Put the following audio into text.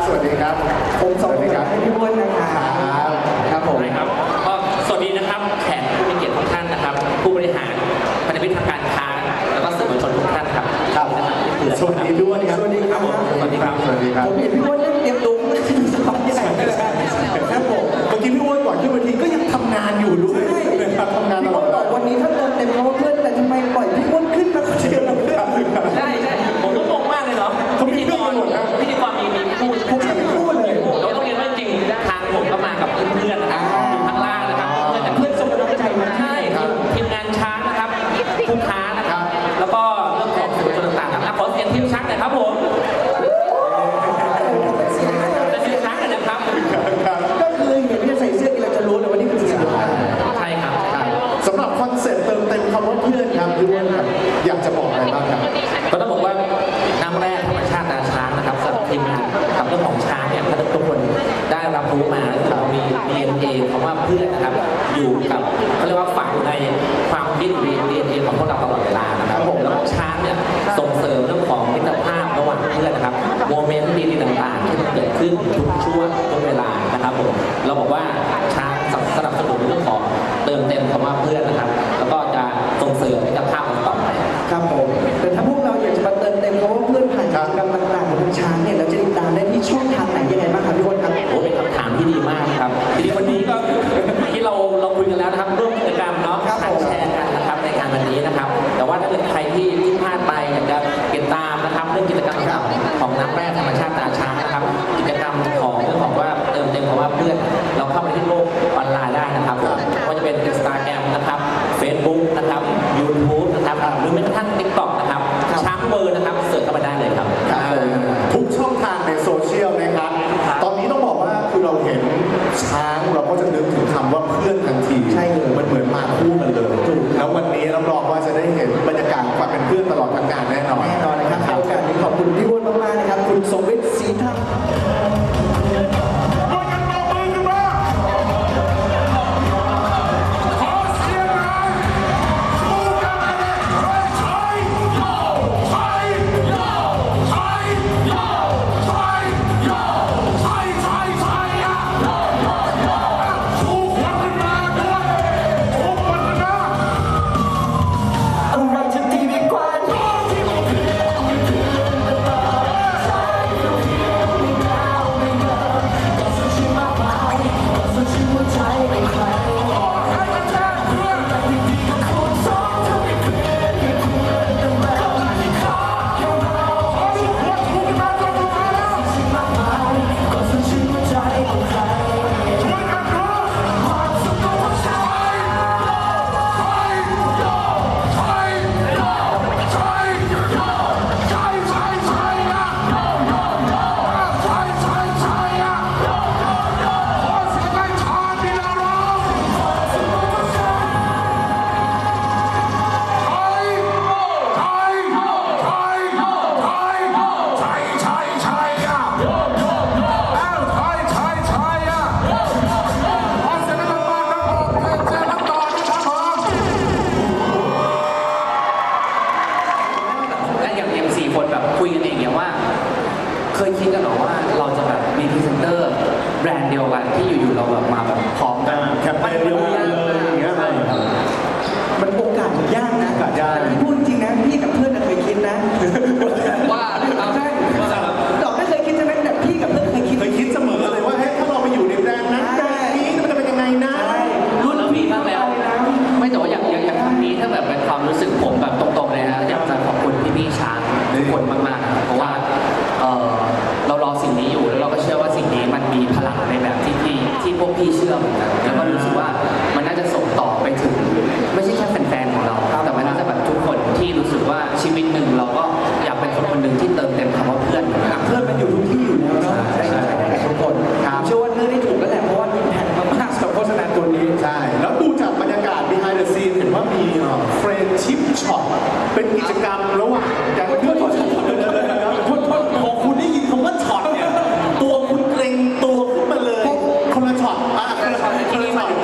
ดีครับสวัสดีครับ ผมสองวัสคดีนครับให้พี่อ้วนนะครับ ครับผมนะครับก็สวัสดีนะครับ แขกผู้มีเกียรติทุกท่านนะครับ ผู้บริหารพันธมิตรทางการค้า แล้วก็สื่อมวลชนทุกท่านครับครับนะครับที่เผื่อสวัสดีด้วยครับ สวัสดีครับสวัสดีครับ สวัสดีครับ ผมเห็นพี่อ้วนนั่งเตรียมลุงสบายใจครับผมเมื่อกี้พี่อ้วนก่อนขึ้นเวทีก็ยังทำงานอยู่ด้วยนะครับทำงานตพี่ลอ้อวดนบอกวันนี้ถ้าเติมเต็มคำว่าเพื่อนแอยู่กับเขาเรียกว่าฝังในความคิด DNA ของพวกเราตลอดเวลานะครับผมแล้วช้างเนี่ยส่งเสริมเรื่องของมิตรภาพระหว่างเพื่อนนะครับโมเมนต์ดีๆต่างๆ ที่มันเกิดขึ้นทุกช่วงทุกเวลานะครับผมเราบอกว่าช้างสนับสนุนเรื่องของเติมเต็มคำว่าเพื่อนนะครับ แล้วก็จะส่งเสริมมิตรภาพต่อไปครับผมแต่ถ้าพวกเราอยากจะมาเติมเต็มคำว่าเพื่อนผ่านกิจกรรมต่างๆของทางช้าง บอกว่าคือเราเห็นช้างเราก็จะนึกถึงคำว่าเพื่อนทันทีใช่เลยมันเหมือนมาคู่กันเลยแล้ววันนี้รับรองว่าจะได้เห็นบรรยากาศความเป็นเพื่อนตลอดทั้งงานแน่นอนแน่นอนนะครับในโอกาสนี้ขอบคุณพี่ คนแบบคุยกันเองเนี่ยว่า เคยคิดกันหรอว่าเราจะแบบมีพรีเซนเตอร์แบรนด์เดียวกันที่อยู่ๆเราแบบมาแบบพร้อมกันแคมเปญเดียวกันเลยอย่างเงี้ยมันโอกาสมันยากนะโอกาสยาก แต่พี่พูดจริงนะพี่กับเพื่อนน่ะเคยคิดนะ ว่า พวกพี่เชื่อเหมือนกันแล้วก็รู้สึกว่ามันน่าจะส่งต่อไปถึง ไม่ใช่แค่แฟนๆของเรา แต่มันน่าจะแบบทุกคนที่รู้สึกว่าชีวิตหนึ่งเราก็อยากเป็นคนคนหนึ่งที่เติมเต็มคำว่าเพื่อนเหมือนกัน เพื่อนมันอยู่ทุกที่อยู่แล้วเนาะใช่ใช่ทุกคนผมเชื่อว่าเลือกได้ถูกแล้วแหละ เพราะว่ามีแผนมากๆสำหรับโฆษณาตัวนี้ ใช่ แล้วดูจากบรรยากาศ behind the scene เห็นว่ามีเฟรนชิพช็อปเป็นกิจกรรมระหว่างแก๊งเพื่ 啊了好了好了